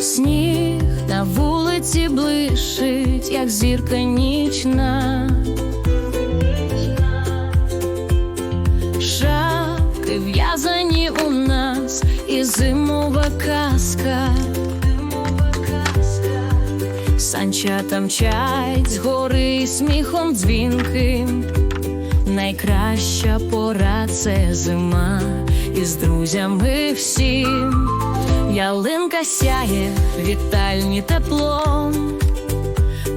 Сніг на вулиці блишить, як зірка нічна. Санчата мчать з гори сміхом дзвінким. Найкраща пора це зима, і з друзями всім. Ялинка сяє, вітальні теплом,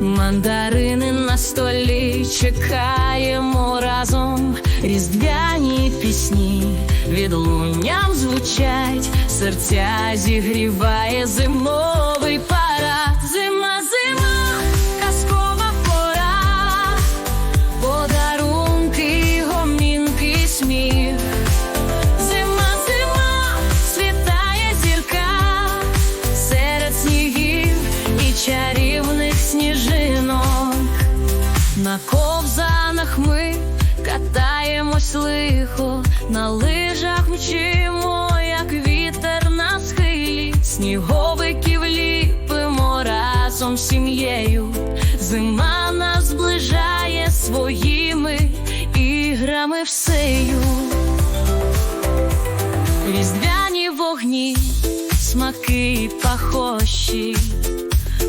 мандарини на столі чекаємо разом, різдвяні пісні від відлунням звучать, серця зігріває зимовий На ковзанах ми катаємось лихо, на лижах мчимо, як вітер на схилі, сніговиків ліпимо разом з сім'єю. Зима нас зближає своїми іграми всею. Різдвяні вогні, смаки пахощі,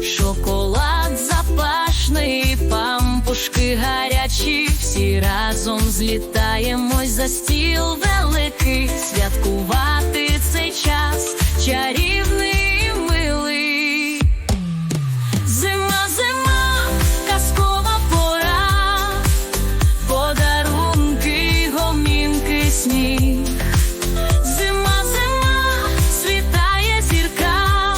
шоколад запашний, пампушки гарячі, всі разом злітаємось за стіл великий, святкувати цей час чарівний і. Зима, зима, казкова пора, подарунки, гомінки, сніг. Зима, зима, світає зірка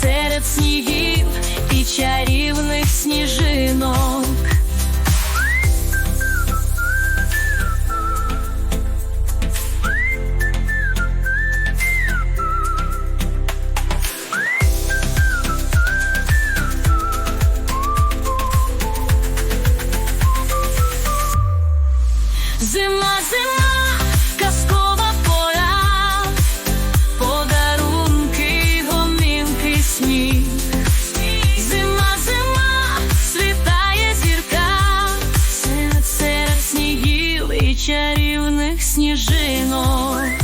серед снігів і чарівних Зима, казкова поля, подарунки, гомінки, сміх. Зима, зима, світає зірка серед, серед чарівних сніжинок.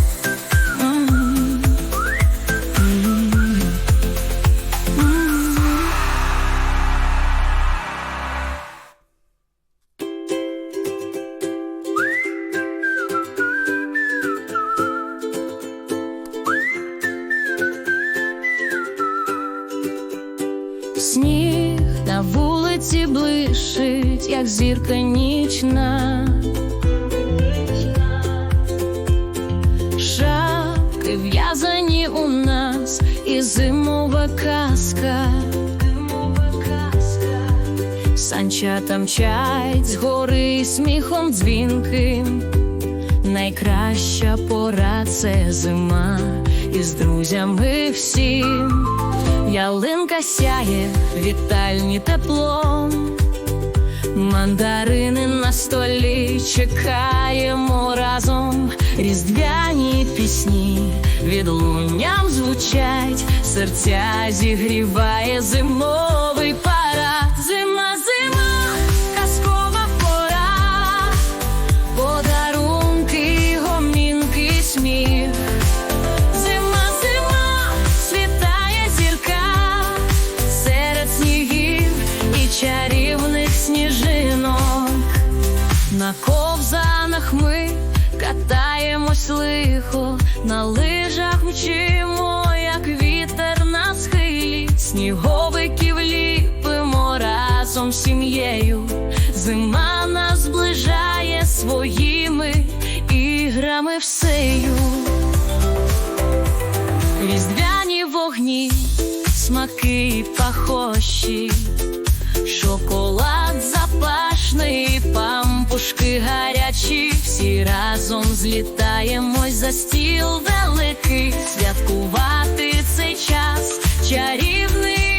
Сніг на вулиці блищить, як зірка нічна. Шапки в'язані у нас і зимова казка. Санчата мчать з гори сміхом дзвінким. Найкраща пора це зима, і з друзями всім. Ялинка сяє, вітальні теплом, мандарини на столі чекаємо разом, різдвяні пісні від луням звучать, серця зігріває зимовий парад. Лихо, на лижах мчимо, як вітер на схилі, сніговиків ліпимо разом з сім'єю. Зима нас зближає своїми іграми всею. Різдвяні вогні, смаки пахощі, шоколад запашний, пампушки гарячі, всі разом злітаємось за стіл великий, святкувати цей час чарівний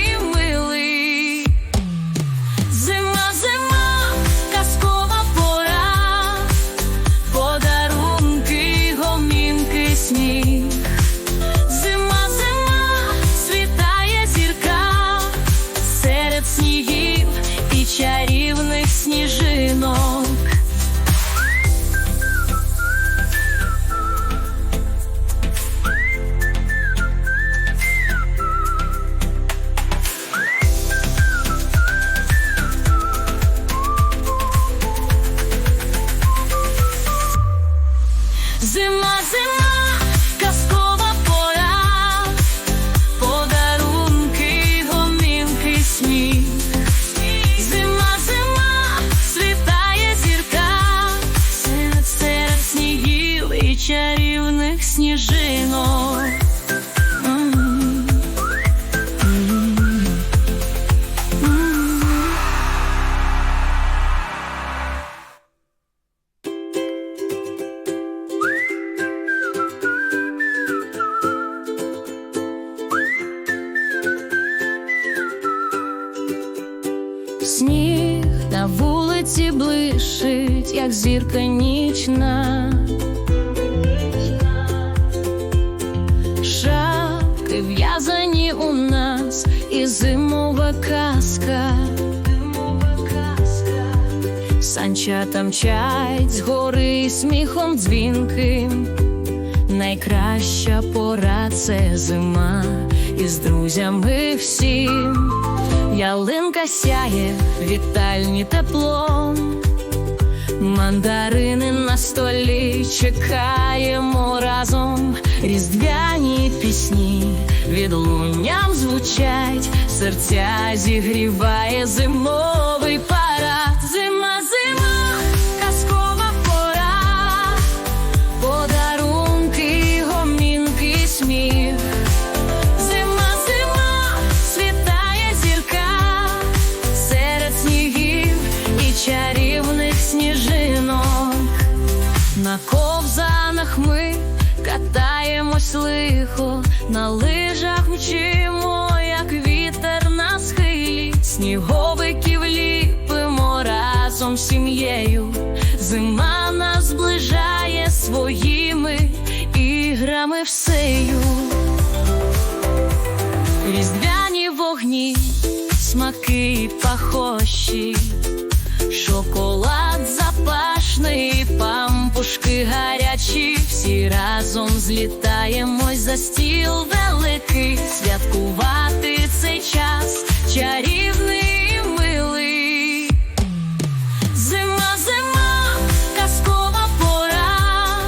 вулиці блишить, як зірка нічна. Шапки в'язані у нас і зимова казка. Санчата мчать з гори сміхом дзвінким. Найкраща пора це зима, і з друзями всім. Ялинка сяє, вітальні теплом. Мандарини на столі чекаємо разом, різдвяні пісні від відлунням звучать, серця зігріває зимовий парад. Зима, катаємось лихо, на лижах мчимо, як вітер на схилі, сніговиків ліпимо разом з сім'єю. Зима нас зближає своїми іграми всею. Різдвяні вогні, смаки пахощі, шоколад запашний, пампушки разом злітаємось за стіл великий, святкувати цей час чарівний і милий. Зима, зима, казкова пора,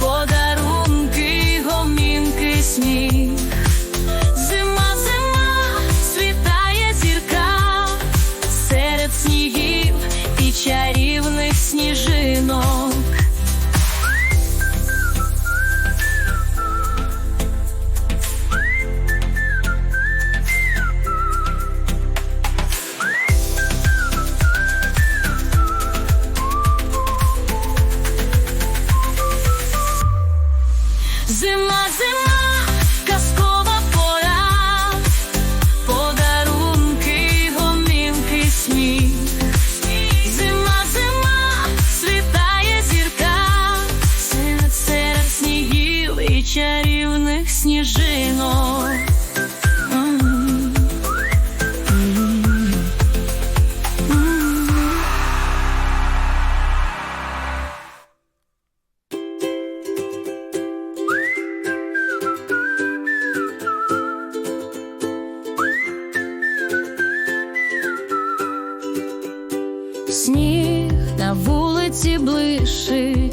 подарунки, гомінки, сміх.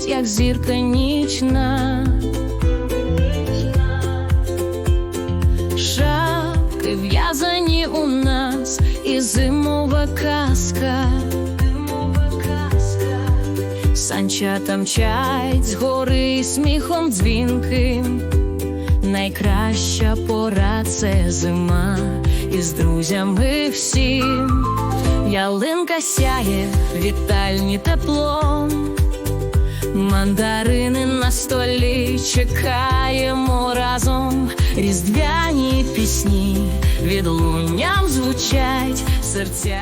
Як зірка нічна. Шапки в'язані у нас і зимова казка. Санчата мчать з гори сміхом дзвінким. Найкраща пора це зима, і з друзями всім. Ялинка сяє, вітальні теплом. Мандарини на столі чекаємо разом, різдвяні пісні відлунням звучать серця